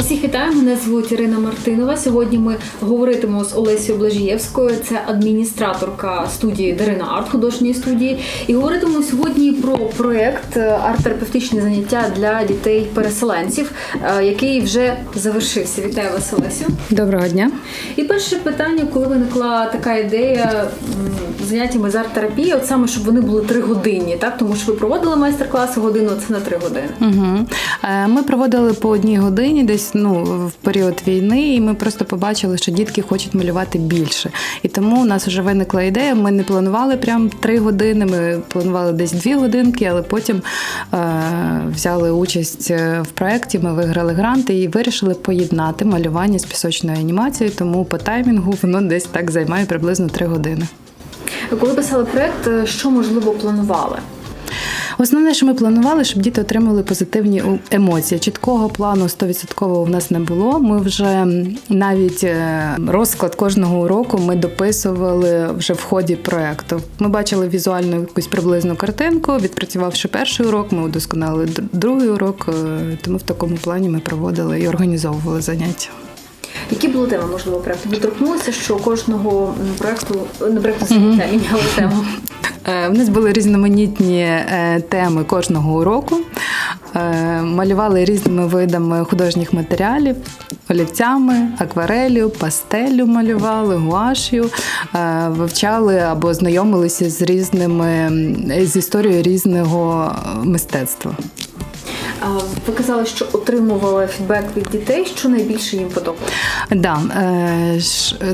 Усіх вітаю, мене звуть Ірина Мартинова. Сьогодні ми говоритимемо з Олесією Блажієвською, це адміністраторка студії Дарина Арт, художньої студії. І говоритимемо сьогодні про проект е, арт-терапевтичні заняття для дітей-переселенців, е, який вже завершився. Вітаю вас, Олесю. Доброго дня. І перше питання, коли виникла така ідея м, заняттями з арт-терапії, от саме щоб вони були три годинні, так тому що ви проводили майстер-класи годину, це на три години. Угу. Ми проводили по одній годині, десь ну в період війни, і ми просто побачили, що дітки хочуть малювати більше. І тому у нас вже виникла ідея. Ми не планували прям три години. Ми планували десь дві годинки, але потім е, взяли участь в проєкті. Ми виграли гранти і вирішили поєднати малювання з пісочною анімацією. Тому по таймінгу воно десь так займає приблизно три години. Коли писали проект, е, що можливо планували? Основне, що ми планували, щоб діти отримали позитивні емоції. Чіткого плану 100% в нас не було. Ми вже навіть е, розклад кожного уроку ми дописували вже в ході проекту. Ми бачили візуальну якусь приблизну картинку. Відпрацювавши перший урок, ми удосконалили другий урок. е, Тому в такому плані ми проводили і організовували заняття. Які були теми, можливо, проекту? Ви торкнулися, що кожного проекту не проекту заняття міняли тему. Е, В нас були різноманітні е, теми кожного уроку. Е, Малювали різними видами художніх матеріалів, олівцями, акварелью, пастелю малювали, гуаш'ю, Е, вивчали або знайомилися з різними з історією різного мистецтва. Ви казали, що отримували фідбек від дітей, що найбільше їм подобалося. Да, е,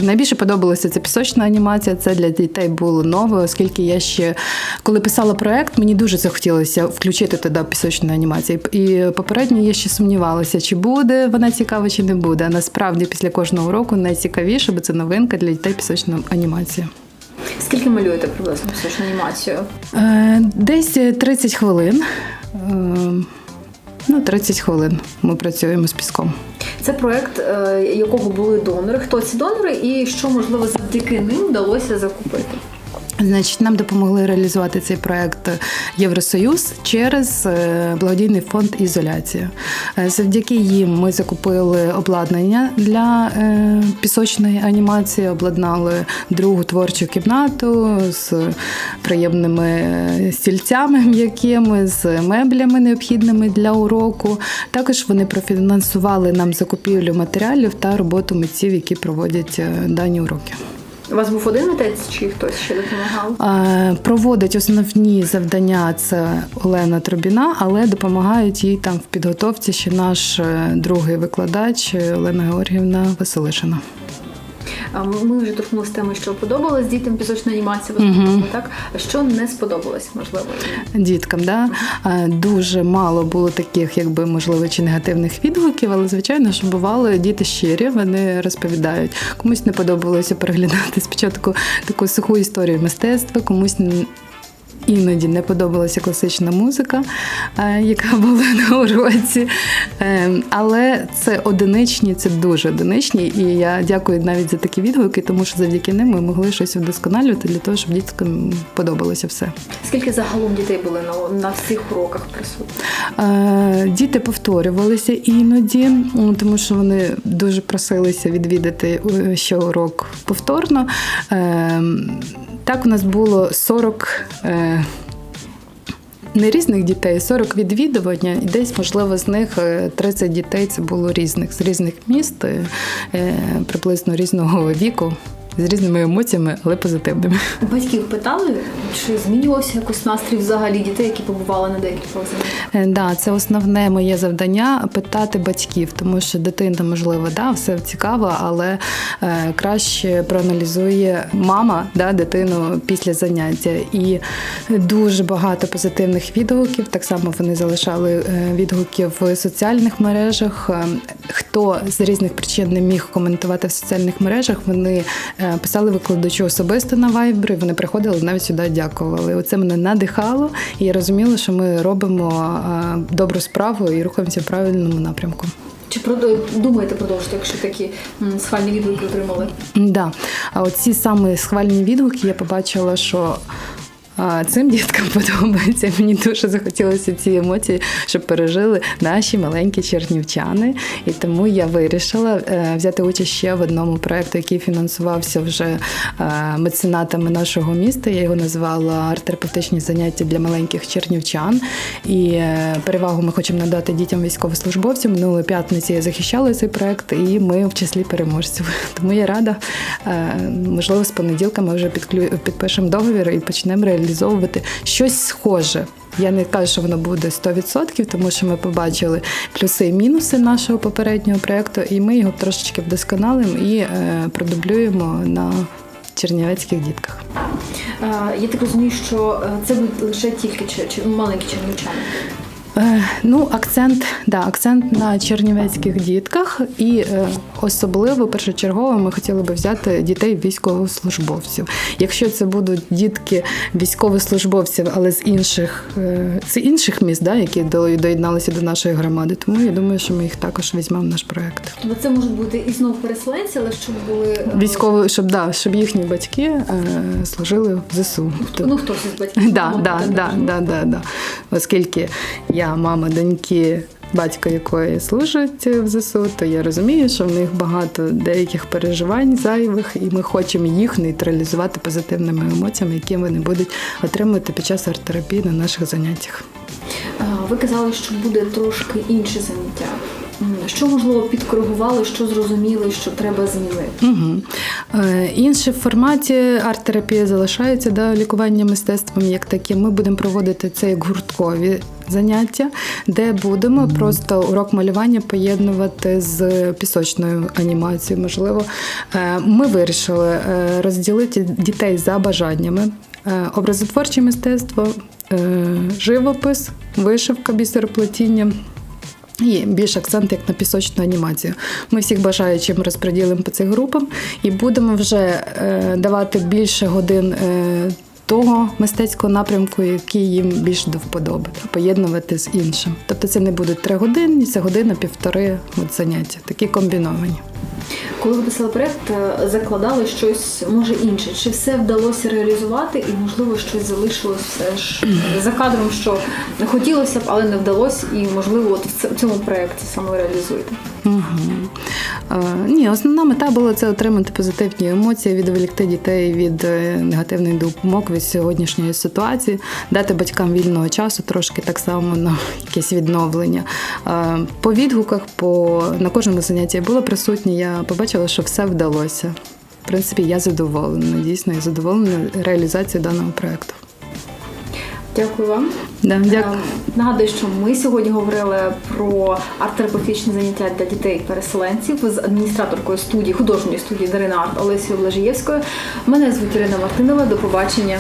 найбільше подобалася ця пісочна анімація. Це для дітей було нове, оскільки я ще коли писала проект, мені дуже захотілося включити туди пісочну анімацію. І попередньо я ще сумнівалася, чи буде вона цікава, чи не буде. А насправді після кожного року найцікавіше, бо це новинка для дітей пісочна анімація. Скільки малюєте приблизно пісочну анімацію? Е, Десь 30 хвилин. Ну, 30 хвилин ми працюємо з піском. Це проект, е, якого були донори. Хто ці донори і що можливо завдяки ним вдалося закупити? Значить, нам допомогли реалізувати цей проект Євросоюз через е, благодійний фонд Ізоляція. Е, Завдяки їм ми закупили обладнання для е, пісочної анімації, обладнали другу творчу кімнату з приємними стільцями м'якими, з меблями необхідними для уроку. Також вони профінансували нам закупівлю матеріалів та роботу митців, які проводять дані уроки. У вас був один митець чи хтось ще допомагав? Е, Проводить основні завдання це Олена Трубіна, але допомагають їй там в підготовці ще наш е, другий викладач Олена Георгіївна Василишина. Ми вже торкнулися теми, що подобалось дітям пісочна анімація. Угу. Так що не сподобалось, можливо. Діткам, да дуже мало було таких, якби можливо, чи негативних відгуків, але звичайно, що бували діти щирі, вони розповідають. Комусь не подобалося переглядати спочатку таку суху історію мистецтва, комусь Іноді не подобалася класична музика, е, яка була на уроці. Е, Але це одиничні, це дуже одиничні. І я дякую навіть за такі відгуки, тому що завдяки ним ми могли щось вдосконалювати для того, щоб діткам подобалося все. Скільки загалом дітей були на, на всіх уроках присутні? Е, Діти повторювалися іноді, тому що вони дуже просилися відвідати ще урок повторно. Е, Так, у нас було 40 е, не різних дітей, 40 відвідування, і десь, можливо, з них е, 30 дітей це було різних, з різних міст, е, е, приблизно різного віку, з різними емоціями, але позитивними. Батьків питали, чи змінювався якось настрій взагалі дітей, які побували на декількох заняттях? Е, Да, це основне моє завдання питати батьків, тому що дитина, можливо, да, все цікаво, але е, краще проаналізує мама да, дитину після заняття. І дуже багато позитивних відгуків. Так само вони залишали е, відгуки в соціальних мережах. Е, Хто з різних причин не міг коментувати в соціальних мережах, вони писали викладачу особисто на Viber, і вони приходили навіть сюди, дякували. Оце мене надихало, і я розуміла, що ми робимо е, добру справу і рухаємося в правильному напрямку. Чи думаєте продовжити, якщо такі схвальні відгуки отримали? Да. А оці саме схвальні відгуки я побачила, що А цим діткам подобається. Мені дуже захотілося ці емоції, щоб пережили наші маленькі чернівчани. І тому я вирішила е, взяти участь ще в одному проєкту, який фінансувався вже е, меценатами нашого міста. Я його назвала арт-терапевтичні заняття для маленьких чернівчан. І е, перевагу ми хочемо надати дітям військовослужбовців. Минулої п'ятниці я захищала цей проєкт, і ми в числі переможців. Тому я рада, можливо, з понеділка ми вже підклю- підпишемо договір і почнемо реалізовувати щось схоже. Я не кажу, що воно буде 100%, тому що ми побачили плюси і мінуси нашого попереднього проєкту, і ми його трошечки вдосконалимо і е, продублюємо на чернівецьких дітках. Е, Я так розумію, що е, це будуть лише тільки маленькі чернівчани. Е, Ну, акцент, да, акцент на чернівецьких дітках, і е, особливо першочергово ми хотіли би взяти дітей військовослужбовців. Якщо це будуть дітки військовослужбовців, але з інших е, з інших міст, да, які доєдналися до нашої громади, тому я думаю, що ми їх також візьмемо в наш проект. Це можуть бути і знов переселенці, але щоб були Військово, щоб да, щоб їхні батьки служили в ЗСУ. Ну хтось із батьків. Да, да, да, да, да, да. Оскільки я мама доньки, батько якої служить в ЗСУ, то я розумію, що в них багато деяких переживань зайвих, і ми хочемо їх нейтралізувати позитивними емоціями, які вони будуть отримувати під час арт-терапії на наших заняттях. Ви казали, що буде трошки інше заняття. Що можливо підкоригували, що зрозуміли, що треба змінити? Угу. Е, інше в форматі арт-терапія залишається да, лікування мистецтвом як таке. Ми будемо проводити це як гурткові заняття, де будемо просто урок малювання поєднувати з пісочною анімацією. Можливо, Е, ми вирішили е, розділити дітей за бажаннями. Е, Образотворче мистецтво, живопис, вишивка, бісероплетіння. І більш акцент як на пісочну анімацію. Ми всіх бажаючим розподілимо по цих групам і будемо вже е, давати більше годин е, того мистецького напрямку, який їм більш до вподоби, та поєднувати з іншим. Тобто це не будуть три години, це година, півтори от заняття, такі комбіновані. Коли ви писали проєкт, е, закладали щось може інше. Чи все вдалося реалізувати, і можливо щось залишилось все ж за кадром, що хотілося б, але не вдалося, і можливо, от в цьому проєкті саме реалізуєте. Угу. Е, ні, основна мета була це отримати позитивні емоції, відволікти дітей від е, негативних думок від сьогоднішньої ситуації, дати батькам вільного часу, трошки так само на якесь відновлення. Е, по відгуках, по на кожному занятті я була присутня, я побачила, що все вдалося. В принципі, я задоволена. Дійсно, я задоволена реалізацією даного проекту. Дякую вам. Да, дякую. Е, Нагадую, що ми сьогодні говорили про арт-терапевтичні заняття для дітей-переселенців з адміністраторкою студії, художньої студії Дарина Арт Олесією Блажієвською. Мене звуть Ірина Мартинова. До побачення.